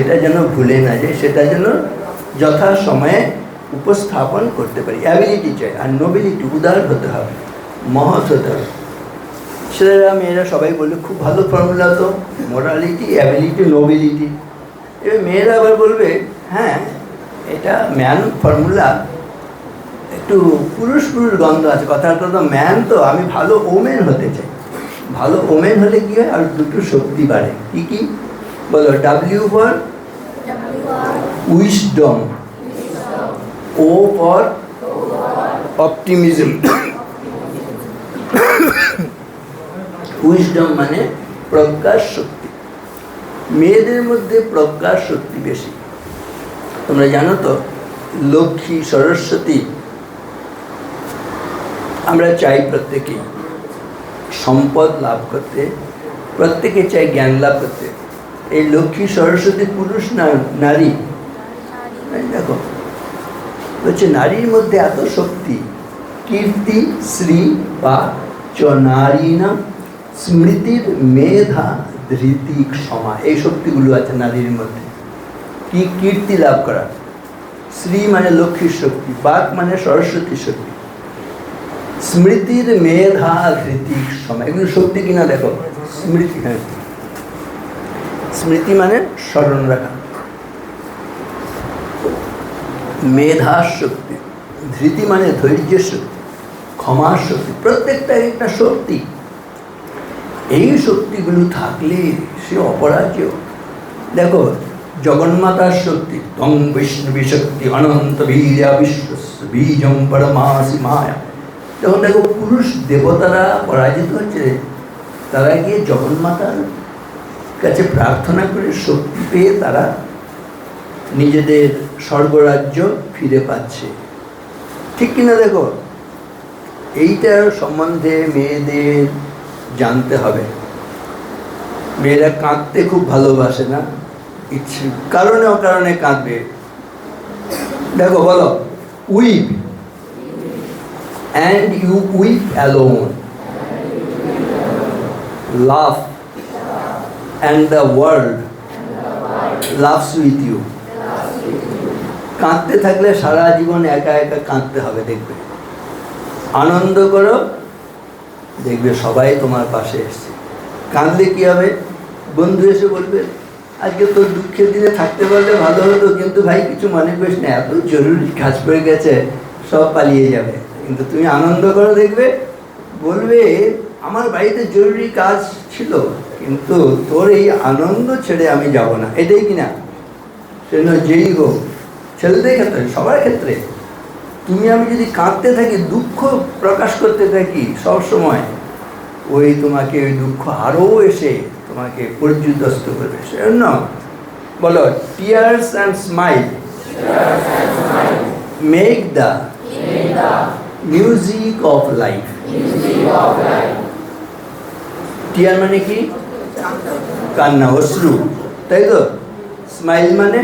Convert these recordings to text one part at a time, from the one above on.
সেটা যেন ভুলে না যায়, সেটা যেন যথা সময়ে উপস্থাপন করতে পারি। অ্যাবিলিটি চাই আর নোবিলিটি উদার হতে হবে, মহৎ হতে হবে। ছেলেরা, মেয়েরা সবাই বলবে খুব ভালো ফর্মুলা তো মোরালিটি অ্যাবিলিটি নোবিলিটি এবার মেয়েরা আবার বলবে হ্যাঁ এটা ম্যান ফর্মুলা একটু পুরুষ পুরুষ গন্ধ আছে। কথাটা তো ম্যান তো, আমি ভালো ওমেন হতে চাই। ভালো ওমেন হলে কি হয়? আর দুটো শক্তি বাড়ে। কি কি? বলো W for wisdom O for optimism wisdom মানে প্রজ্ঞার শক্তি। মেয়েদের মধ্যে প্রজ্ঞার শক্তি বেশি। তোমরা জানো তো, লক্ষ্মী, সরস্বতী, আমরা চাই প্রত্যেকেই সম্পদ লাভ করতে, প্রত্যেকে চাই জ্ঞান লাভ করতে। এই লক্ষ্মী সরস্বতী পুরুষ না নারী? দেখো হচ্ছে নারীর মধ্যে এত শক্তি, কীর্তি, শ্রী বা চ নারী না স্মৃতির মেধা ধৃতি ক্ষমা এই শক্তিগুলো আছে নারীর মধ্যে। কি কীর্তি লাভ করা? শ্রী মানে লক্ষ্মীর শক্তি, বাক মানে সরস্বতী শক্তি। স্মৃতির মেধা ধৃতি ক্ষমা এগুলো শক্তি কিনা দেখো? স্মৃতি হ্যাঁ। স্মৃতি মানে স্মরণ রাখা। মেধার শক্তি, ধৃতি মানে ধৈর্যের শক্তি ক্ষমার শক্তি, প্রত্যেকটা একটা শক্তি। এই শক্তিগুলো থাকলে সে অপরাজ্য। দেখো, জগন্মাতার শক্তি তং বৈষ্ণবী শক্তি, অনন্ত বীর্যা বিশ্ব বীজম পরমাসি মায়া। তখন দেখো পুরুষ দেবতারা পরাজিত হচ্ছে, তারা গিয়ে জগন্মাতার কাছে প্রার্থনা করে শক্তি পেয়ে তারা নিজেদের স্বর্গরাজ্য ফিরে পাচ্ছে। ঠিক কিনা দেখো? এইটার সম্বন্ধে মেয়েদের জানতে হবে। মেয়েরা কাঁদতে খুব ভালোবাসে না। ইচ্ছে, কারণে অকারণে কাঁদবে। দেখো, বলো weep and you weep alone love and the world loves with you কাঁদতে থাকলে সারা জীবন একা একা কাঁদতে হবে, দেখবে। আনন্দ করো, দেখবে সবাই তোমার পাশে এসছে। কাঁদলে কি হবে? বন্ধু এসে বলবে, আজকে তোর দুঃখের দিনে থাকতে পারলে ভালো হতো, কিন্তু ভাই কিছু মনে করিস না, এত জরুরি কাজ পড়ে গেছে, সব পালিয়ে যাবে। কিন্তু তুমি আনন্দ করো, দেখবে, বলবে, আমার বাড়িতে জরুরি কাজ ছিল। কিন্তু তোর এই আনন্দ ছেড়ে আমি যাব না। এটাই কিনা সেজন্য যেই হোক ছেলেদের ক্ষেত্রে সবার ক্ষেত্রে তুমি আমি যদি কাঁদতে থাকি দুঃখ প্রকাশ করতে থাকি সব সময় ওই তোমাকে ওই দুঃখ আরও এসে তোমাকে পর্যুদস্ত করবে। সেজন্য বলো tears and smile make the music of life tear মানে কি? কান্না। অশ্রু তাই তো? স্মাইল মানে?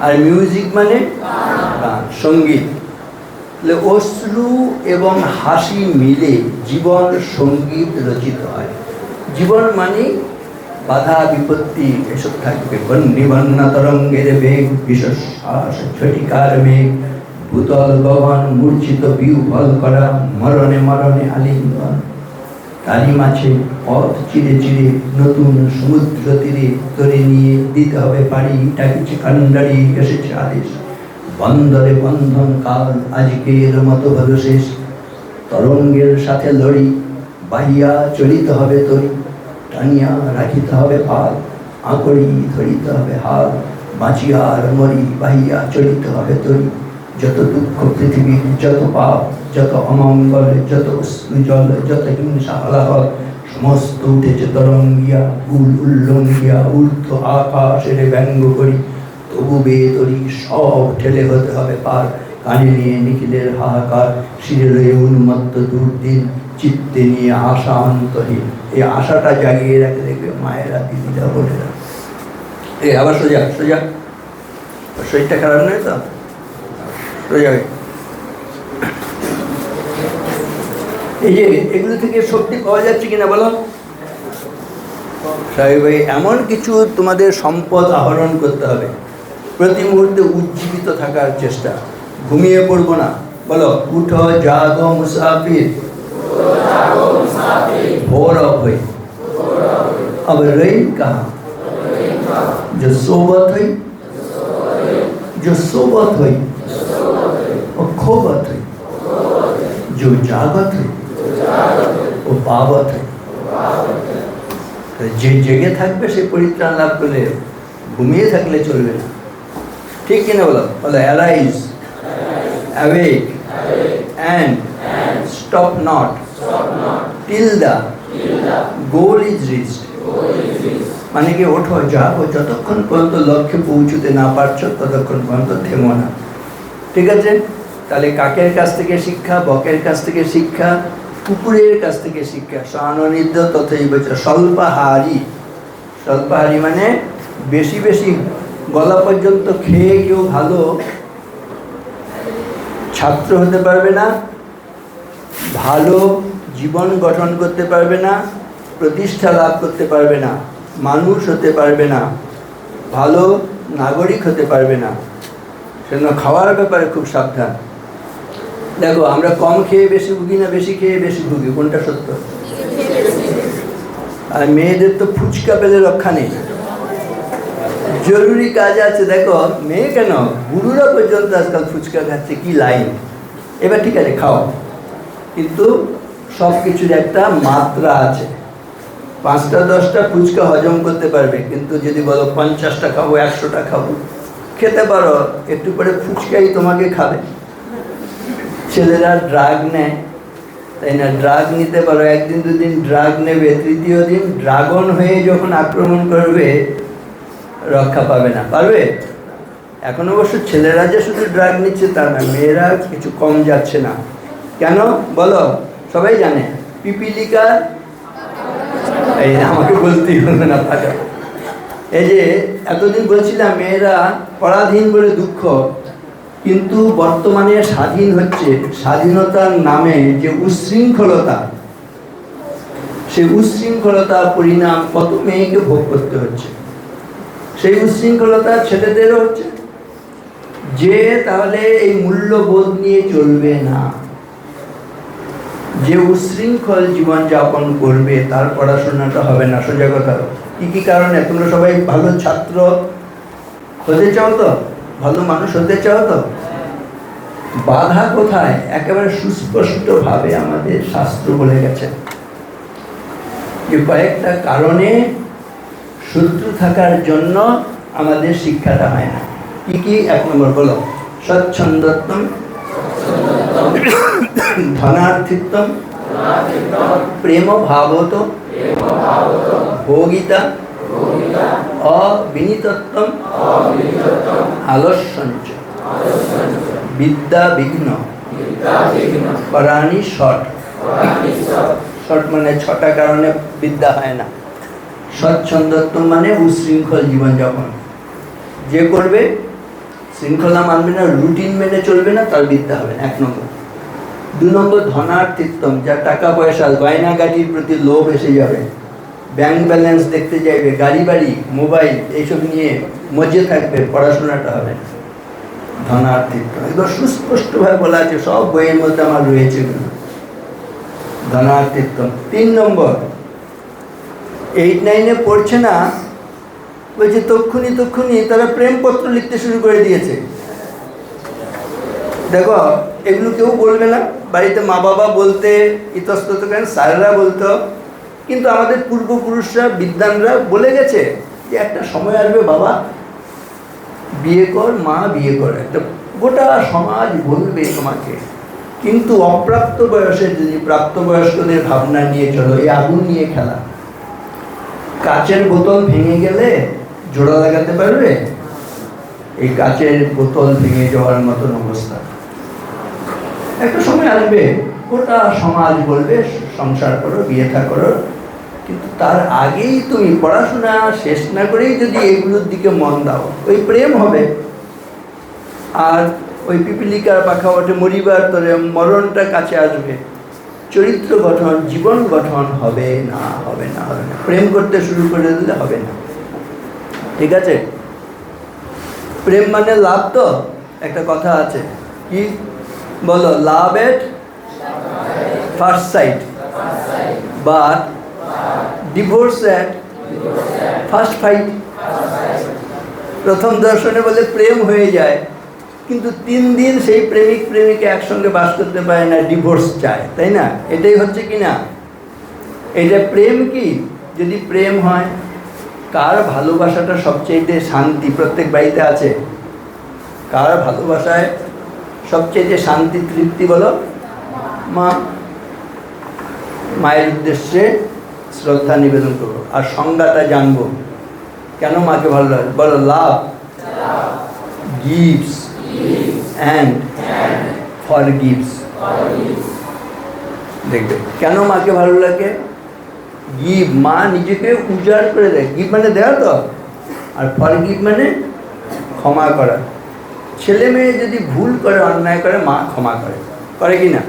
আর মিউজিক মানে? গান সংগীত। তাহলে অশ্রু এবং হাসি মিলে জীবন সংগীত রচিত হয়। জীবন মানে বাধা বিপত্তি এসব থাকবে। বন্যা তরঙ্গের বেগ বিশ্বশ্বাস ছটিকার মেঘ ভূতল গগন মূর্ছিত বিউফল করা মরণে মরণে আলিঙ্গন। তারই মাঝে পথ চিরে চিরে নতুন সমুদ্র তীরে তরে নিয়ে দিতে হবে পাড়ি টাকিছে কান্ডারি এসেছে আদেশ। বন্দরে বন্ধন কাল, আজকের মতো হলো শেষ। তরঙ্গের সাথে লড়ি বাহিয়া চলিতে হবে তরি, টানিয়া রাখিতে হবে পাল, আঁকড়ি ধরিতে হবে হাল বাঁচিয়ার মরি, বাহিয়া চলিতে হবে তরি। যত দুঃখ পৃথিবীর যত পাপ যত অমঙ্গল, যত জল যত হিংসা হলাহল সমস্ত উঠেছে তরঙ্গিয়া, উল উল্লঙ্গিয়া, ঊর্ধ্ব আকাশের ব্যঙ্গ করি, তবু বেতরি সব ঠেলে হতে হবে পার। কানে নিয়ে নিখিলের হাহাকার, শিরে রয়ে উন্মত্ত দুর্দিন, চিত্তে নিয়ে আশা অন্তহীন। এই আশাটা জাগিয়ে রাখে দেখবে মায়েরা দিদিরা বোনেরা এই আবার সোজা সোজা। শরীরটা খারাপ নয় তো? সোজা হয়ে। এই যে এগুলো থেকে শক্তি পাওয়া যাচ্ছে কিনা বলো সাহেব ভাই এমন কিছু তোমাদের সম্পদ আহরণ করতে হবে প্রতি মুহূর্তে উজ্জীবিত থাকার চেষ্টা ঘুমিয়ে পড়বো না বলো উঠো জাগো মুসাফির भोर अब हुई अब रही कहा जो सोबत हुई जो सोबत हुई वो खोबत हुई जो जागत हुई ও যে জেগে থাকবে, সে পরিত্রাণ লাভ করলে, ঘুমিয়ে থাকলে চলবে না। ঠিক কিনা বলো বলো arise awake and stop not till the goal is reached মানে কি, ওঠো যাব যতক্ষণ পর্যন্ত লক্ষ্যে পৌঁছতে না পারছ, ততক্ষণ পর্যন্ত থেমো না। ঠিক আছে? তাহলে কাকের কাছ থেকে শিক্ষা, বকের কাছ থেকে শিক্ষা কুকুরের কাছ থেকে শিক্ষা। সহানিধ্য তথই বলছে স্বল্পাহারি। স্বল্পাহারি মানে বেশি বেশি গলা পর্যন্ত খেয়ে কেউ ভালো ছাত্র হতে পারবে না, ভালো জীবন গঠন করতে পারবে না, প্রতিষ্ঠা লাভ করতে পারবে না, মানুষ হতে পারবে না, ভালো নাগরিক হতে পারবে না। সেজন্য খাওয়ার ব্যাপারে খুব সাবধান। দেখো, আমরা কম খেয়ে বেশি ভুগি না, বেশি খেয়ে বেশি ভুগি? কোনটা সত্য? আর মেয়েদের তো ফুচকা পেলে রক্ষা নেই। জরুরি কাজ আছে, দেখো, মেয়ে কেন? গুরুরা পর্যন্ত আজকাল ফুচকা খাচ্ছে, কি লাইন? এবার ঠিক আছে, খাও। কিন্তু সব কিছুর একটা মাত্রা আছে। পাঁচটা, দশটা ফুচকা হজম করতে পারবে, কিন্তু যদি বলো পঞ্চাশটা খাব, একশোটা খাব, খেতে পারো, একটু পরে ফুচকাই তোমাকে খাবে। ছেলেরা ড্রাগ নেয়, তাই না? ড্রাগ নিতে পারো, একদিন দুদিন ড্রাগ নেবে, তৃতীয় দিন ড্রাগন হয়ে যখন আক্রমণ করবে, রক্ষা পাবে না, পারবে? এখন অবশ্য ছেলেরা যে শুধু ড্রাগ নিচ্ছে তা না, মেয়েরা কিছু কম যাচ্ছে না। কেন? বলো, সবাই জানে, পিপিলিকা, এই আমাকে বলতেই হবে না পাকা এই যে, এতদিন বলছিলাম, মেয়েরা পরাধীন বলে দুঃখ। কিন্তু বর্তমানে স্বাধীন হচ্ছে স্বাধীনতার নামে যে উচ্ছৃঙ্খলতা সেই উচ্ছৃঙ্খলতার পরিণাম কত মেয়েকে ভোগ করতে হচ্ছে। সেই উচ্ছৃঙ্খলতা ছেলেদেরও হচ্ছে। যে তাহলে এই মূল্যবোধ নিয়ে চলবে না। যে উচ্ছৃঙ্খল জীবনযাপন করবে, তার পড়াশোনাটা হবে না, সোজা কথা। কি কি কারণে? তোমরা সবাই ভালো ছাত্র হতে চাও তো? ভালো মানুষ হতে চাও তো? বাধা কোথায়? একেবারে সুস্পষ্টভাবে আমাদের শাস্ত্র বলে গেছে যে কয়েকটা কারণে শত্রু থাকার জন্য আমাদের শিক্ষাটা হয় না। কি কি? এক নম্বর বলো। স্বচ্ছন্দত্তম ধনার্থিত্বম প্রেম ভাবত ভোগিতা অবিনীতত্বম আলস্যঞ্চ বিদ্যা বিঘ্ন পরাণী শট শট মানে ছটা কারণে বিদ্যা হয় না। স্বচ্ছন্দত্ব মানে উশৃঙ্খল জীবনযাপন। যে করবে, শৃঙ্খলা মানবে না, রুটিন মেনে চলবে না, তার বিদ্যা হবে না, এক নম্বর। দু নম্বর ধনার্থিত্বম, যা টাকা পয়সা গয়না গাড়ির প্রতি লোভ এসে যাবে। ব্যাংক ব্যালেন্স দেখতে যাইবে, গাড়ি বাড়ি মোবাইল এইসব নিয়ে মজে থাকবে, পড়াশোনাটা হবে। ধনার্থিত্ব একদম সুস্পষ্টভাবে বলা আছে, সব বইয়ের মধ্যে আমার রয়েছে ধনার্থিত্ব তিন নম্বর এইট নাইনে পড়ছে না, বলছে তক্ষুনি তক্ষুনি, তারা প্রেমপত্র লিখতে শুরু করে দিয়েছে। দেখো, এগুলো কেউ বলবে না। বাড়িতে মা বাবা বলতে ইতস্তত করেন স্যাররা বলতো কিন্তু আমাদের পূর্বপুরুষরা বিদ্যানরা বলে গেছে যে একটা সময় আসবে বাবা, বিয়ে কর, মা বিয়ে কর। একটা গোটা সমাজ বলবে তোমাকে। কিন্তু অপ্রাপ্ত বয়সের, যদি প্রাপ্তবয়স্কদের ভাবনা নিয়ে চলো, এই আগুন নিয়ে খেলা। কাচের বোতল ভেঙে গেলে জোড়া লাগাতে পারবে? এই কাচের বোতল ভেঙে যাওয়ার মতন অবস্থা। একটা সময় আসবে, গোটা সমাজ বলবে, সংসার করো, বিয়ে থা করো কিন্তু তার আগেই তুমি পড়াশোনা শেষ না করেই যদি এগুলোর দিকে মন দাও ওই প্রেম হবে। আর ওই পিপিলিকার পাখা ওঠে মরিবার তরে মরণটা কাছে আসবে। চরিত্র গঠন জীবন গঠন হবে না হবে না হবে না। প্রেম করতে শুরু করে দিলে হবে না। ঠিক আছে? প্রেম মানে লাভ তো? একটা কথা আছে। কি? বলো love at first sight but divorce at first fight প্রথম দর্শনে বলে প্রেম হয়ে যায়। কিন্তু তিন দিন সেই প্রেমিক প্রেমিকা একসঙ্গে বাস করতে পারে না ডিভোর্স চায়, তাই না? এটাই হচ্ছে কি না এটা প্রেম কি? যদি প্রেম হয়, কার ভালোবাসাটা সবচেয়ে শান্তি? প্রত্যেক বাড়িতে আছে। কার ভালোবাসায় সবচেয়ে শান্তি, তৃপ্তি বলো? মা। মায়ের উদ্দেশ্যে শ্রদ্ধা নিবেদন করব। আর সংজ্ঞাটা জানব। কেন মাকে ভালো লাগে? বলো love gives and forgives দেখবে, কেন মাকে ভালো লাগে? গিভ মা নিজেকে উজাড় করে দেয়। গিভ মানে দেওয়া তো? আর ফর গিভ মানে ক্ষমা করা। ছেলে মেয়ে যদি ভুল করে, অন্যায় করে, মা ক্ষমা করে। করে কি না?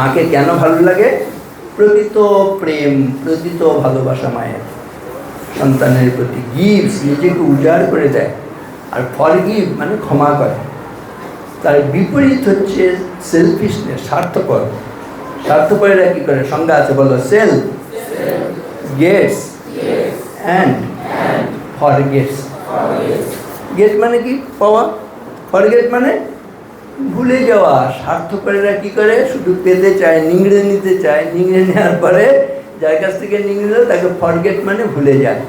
মাকে কেন ভালো লাগে? প্রকৃত প্রেম প্রকৃত ভালোবাসা মায়ের। সন্তানের প্রতি গিভস নিজেকে উজাড় করে দেয় আর ফরগিভ মানে ক্ষমা করে। তার বিপরীত হচ্ছে সেলফিশনেস স্বার্থপর। স্বার্থপরেরা কী করে? সংজ্ঞা আছে বলো self gets and forgets get মানে কি? পাওয়া। ফরগেট মানে ভুলে যাওয়া স্বার্থপরেরা কি করে? শুধু পেতে চায় নিংড়ে নিতে চায়। নিংড়ে নেওয়ার পরে যার কাছ থেকে নিংড়ে তাকে ফরগেট মানে ভুলে যায়।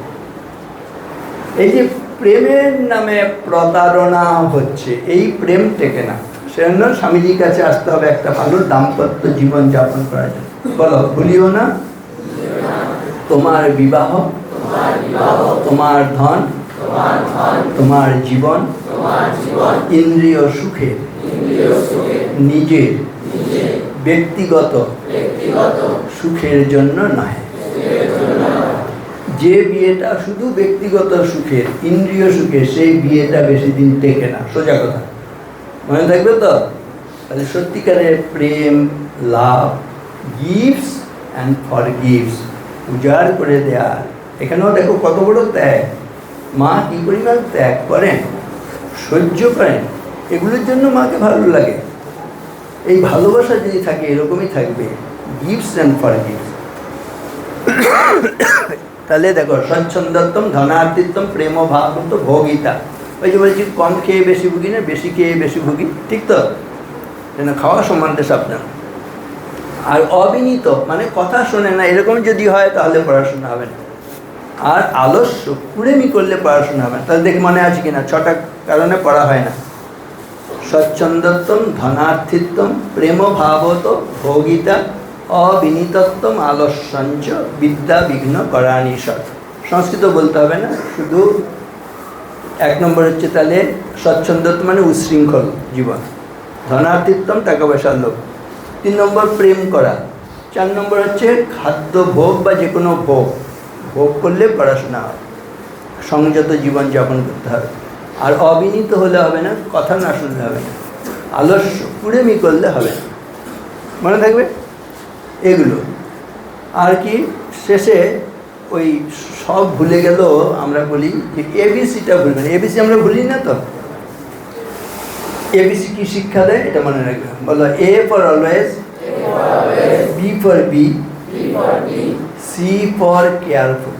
এই যে প্রেমের নামে প্রতারণা হচ্ছে এই প্রেম টেকে না। সেজন্য স্বামীজির কাছে আসতে হবে একটা ভালো দাম্পত্য জীবন যাপন করার জন্য। বলো ভুলিও না? তোমার বিবাহ তোমার ধন তোমার জীবন ইন্দ্রিয় সুখে নিজের ব্যক্তিগত সুখের জন্য নয়। যে বিয়েটা শুধু ব্যক্তিগত সুখের ইন্দ্রিয় সুখের সেই বিয়েটা বেশি দিন টেকে না। সোজা কথা। মনে থাকবে তো? তাহলে সত্যিকারের প্রেম love gifts and for gifts উজাড় করে দেয়া। এখানেও দেখো কত বড় ত্যাগ। মা কী পরিমাণ ত্যাগ করেন? সহ্য করেন। এগুলোর জন্য মাকে ভালো লাগে। এই ভালোবাসা যদি থাকে, এরকমই থাকবে। গিফটস অ্যান্ড ফর গিফটস তাহলে দেখো, স্বচ্ছন্দত্তম ধনার্থিত্বম প্রেম ভাবন্ত ভোগিতা। ওই যে বলছি, কম খেয়ে বেশি ভুগি না, বেশি খেয়ে বেশি ভুগি। ঠিক তো? যেন খাওয়া সম্বন্ধে সাবধান। আর অবিনীত মানে কথা শোনে না, এরকম যদি হয়, তাহলে পড়াশোনা হবে না। আর আলস্য, কুড়েমি করলে পড়াশোনা হবে না। তাহলে দেখে মনে আছে কিনা? ছটা কারণে পড়া হয় না। স্বচ্ছন্দত্বম, ধনার্থিত্বম প্রেম ভাবত ভোগিতা, অবিনীতত্বম আলস্যঞ্চ বিদ্যা বিঘ্ন করানিষদ সংস্কৃত বলতে হবে না, শুধু এক নম্বর হচ্ছে তাহলে স্বচ্ছন্দত্ব মানে উশৃঙ্খল জীবন। ধনার্থিত্বম টাকা পয়সার লোক তিন নম্বর প্রেম করা। চার নম্বর হচ্ছে খাদ্য ভোগ বা যে কোনো ভোগ। ভোগ করলে পড়াশোনা হয়। সংযত জীবন যাপন করতে হবে। আর অবিনীত হলে হবে না কথা না শুনলে হবে না। আলস্য কুড়েমি করলে হবে না। মনে থাকবে? এগুলো। আর কি শেষে ওই সব ভুলে গেল আমরা বলি যে এবিসিটা ভুলবেন এবিসি আমরা ভুলি না তো? এবিসি কি শিক্ষা দেয়? এটা মনে রাখবে। বলো A for always B for be C for careful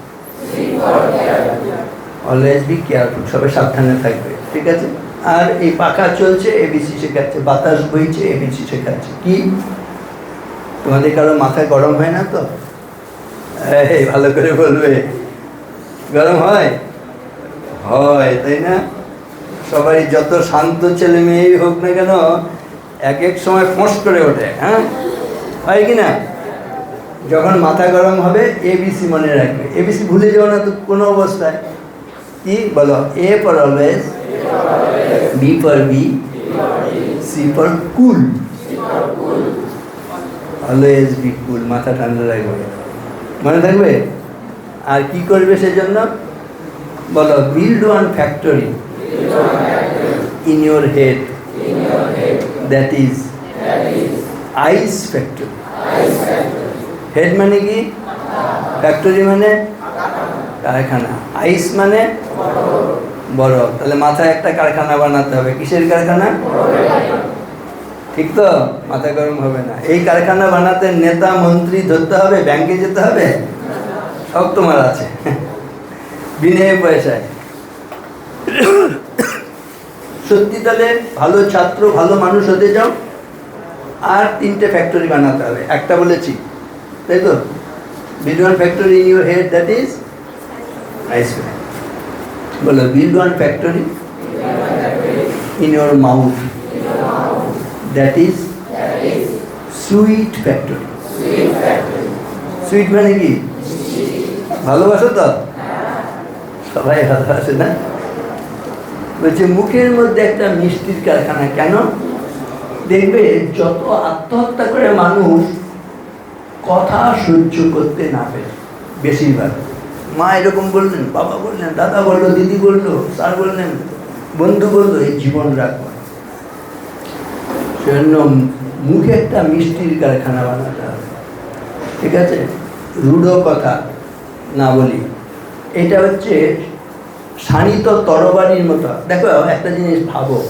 always be careful সবাই সাবধানে থাকবে, ঠিক আছে? আর এই পাখা চলছে এবিসি শেখাচ্ছে, বাতাস বইছে এবিসি শেখাচ্ছে। কি? তোমাদের কারও মাথায় গরম হয় না তো? এই, ভালো করে বলবে। গরম হয়? হয়, তাই না? সবাই যত শান্ত ছেলে মেয়েই হোক না কেন, এক এক সময় ফোঁস করে ওঠে হ্যাঁ? হয় কি না? যখন মাথা গরম হবে এবিসি মনে রাখবে। এবিসি ভুলে যাও না তো, কোনো অবস্থায়। কি? বলো A for always B for be C for cool always be cool মাথা ঠান্ডা রাখবে। মনে থাকবে? আর কি করবে সেজন্য? বলো build one factory in your head that is ice factory head মানে কি? ফ্যাক্টরি মানে কারখানা। আইস মানে বড় তাহলে মাথায় একটা কারখানা বানাতে হবে। কিসের কারখানা? ঠিক তো? মাথা গরম হবে না। এই কারখানা বানাতে নেতা, মন্ত্রী ধরতে হবে, ব্যাংকে যেতে হবে? সব তোমার আছে। বিনে পয়সায়। সত্যি তাহলে ভালো ছাত্র, ভালো মানুষ হতে চাও? আর তিনটে ফ্যাক্টরি বানাতে হবে। একটা বলেছি। তাই তো? Build factory in your head that is ice বলো build one factory in your mouth that is sweet factory sweet মানে কি? ভালোবাসো তো? সবাই ভালোবাসে না? বলছে, মুখের মধ্যে একটা মিষ্টির কারখানা, কেন? দেখবে, যত আত্মহত্যা করে মানুষ, কথা সহ্য করতে না পেরে, বেশিরভাগ। মা এরকম বললেন, বাবা বললেন, দাদা বলল, দিদি বলল, স্যার বললেন, বন্ধু বলল, এই জীবন রাখব। সেজন্য মুখে একটা মিষ্টির কারখানা বানাতে হবে। ঠিক আছে? রূঢ় কথা না বলি। এটা হচ্ছে শানিত তরবারির মতো। দেখো, একটা জিনিস ভাবো।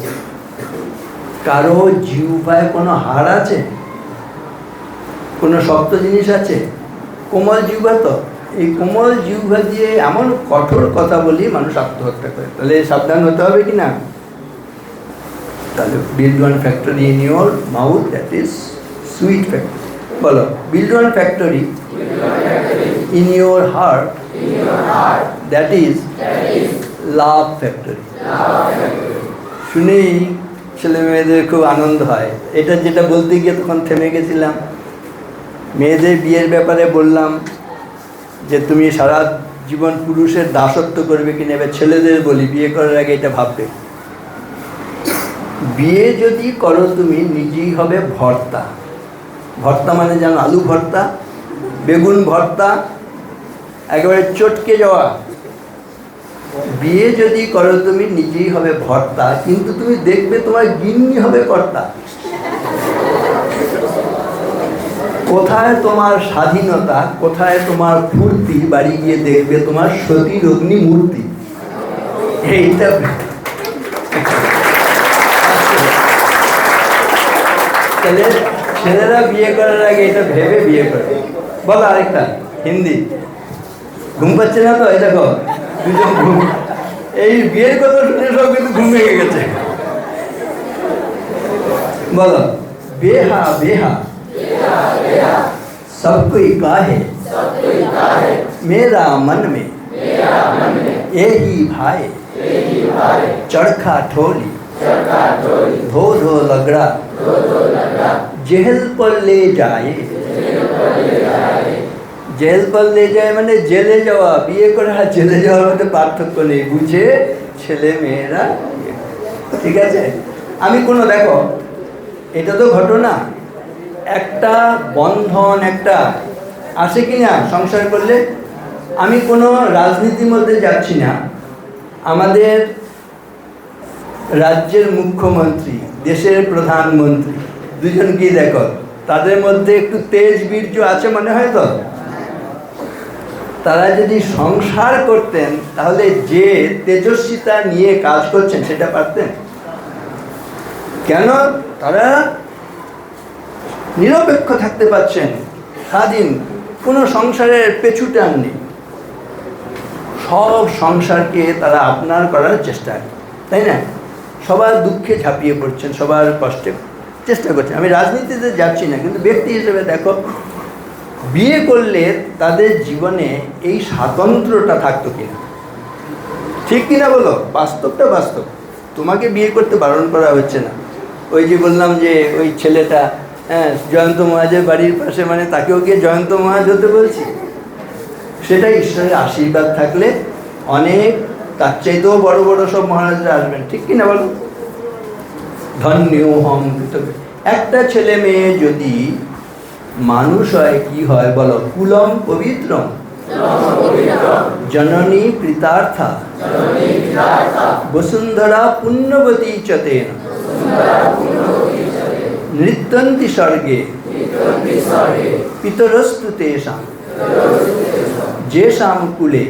কারও জিহ্বায় কোনো হাড় আছে? কোনো শক্ত জিনিস আছে? কোমল জিহ্বা তো? এই কোমল জিহ্বা দিয়ে এমন কঠোর কথা বলি মানুষ আত্মহত্যা করে। তাহলে সাবধান হতে হবে কি না তাহলে build one factory in your mouth that is sweet factory বলো build one factory in your heart that is love factory শুনেই ছেলে মেয়েদের খুব আনন্দ হয়। এটা যেটা বলতে গিয়ে তখন থেমে গেছিলাম। মেয়েদের বিয়ের ব্যাপারে বললাম যে তুমি সারা জীবন পুরুষের দাসত্ব করবে কিনা, এবার ছেলেদের বলি, বিয়ে করার আগে এটা ভাববে। বিয়ে যদি করো তুমি, নিজেই হবে ভর্তা। ভর্তা মানে জানো আলু ভর্তা, বেগুন ভর্তা, একেবারে চটকে যাওয়া। বিয়ে যদি করো তুমি, নিজেই হবে ভর্তা। কিন্তু তুমি দেখবে তোমার গিন্নি হবে কর্তা। কোথায় তোমার স্বাধীনতা, কোথায় তোমার ফুর্তি, বাড়ি গিয়ে দেখবে তোমার সতীর অগ্নি মূর্তি। এইটা ছেলেরা বিয়ে করার আগে এটা ভেবে বিয়ে করে। বলো আরেকটা, হিন্দি। ঘুম পাচ্ছে না তো? এই দেখো, দুজন ঘুম। এই বিয়ের কথা শুনে সব কিন্তু ঘুম ভেঙে গেছে। বলো, বেহা বেহা। सब कोई काहे मेरा मन में यही भाई चरखा ठोली धो धो लगड़ा जेल पर ले जाए জেল पर ले যায় মানে জেলে যাওয়া বিয়ে করে আর জেলে যাওয়ার মধ্যে পার্থক্য নেই বুঝে ছেলে মেয়েরা বিয়ে করে। ঠিক আছে আমি কোনো দেখো এটা তো ঘটনা একটা বন্ধন, একটা আসে কি না সংসার করলে, আমি কোনো রাজনীতির মধ্যে যাচ্ছি না। আমাদের রাজ্যের মুখ্যমন্ত্রী, দেশের প্রধানমন্ত্রী, দুজনকেই দেখো। তাদের মধ্যে একটু তেজ বীর্য আছে মনে হয় তো? তারা যদি সংসার করতেন, তাহলে যে তেজস্বিতা নিয়ে কাজ করছেন, সেটা পারতেন। কেন? তারা নিরপেক্ষ থাকতে পারছেন স্বাধীন, কোনো সংসারের পেছু টান নেই। সব সংসারকে তারা আপনার করার চেষ্টা, তাই না? সবার দুঃখে ঝাঁপিয়ে পড়ছেন, সবার কষ্টে চেষ্টা করছেন। আমি রাজনীতিতে যাচ্ছি না, কিন্তু ব্যক্তি হিসেবে দেখো, বিয়ে করলে তাদের জীবনে এই স্বাতন্ত্রটা থাকতো কিনা? ঠিক কিনা বলো? বাস্তবটা বাস্তব। তোমাকে বিয়ে করতে বারণ করা হচ্ছে না। ওই যে বললাম যে ওই ছেলেটা হ্যাঁ জয়ন্ত মহাজের বাড়ির পাশে মানে তাকেও গিয়ে জয়ন্ত মহাজ হতে বলছি? সেটা ঈশ্বরের আশীর্বাদ থাকলে অনেক, তার চাইতেও বড় বড় সব মহারাজরা আসবেন, ঠিক কিনা বলো? ধন্য হম একটা ছেলে মেয়ে যদি মানুষ হয়, কি হয় বলো? কুলম পবিত্রম। জননী কৃতার্থা। বসুন্ধরা পুণ্যবতী চতেন নৃত্যন্তি স্বর্গে। পিতরস্তু তেষাম। যেষাম কুলে।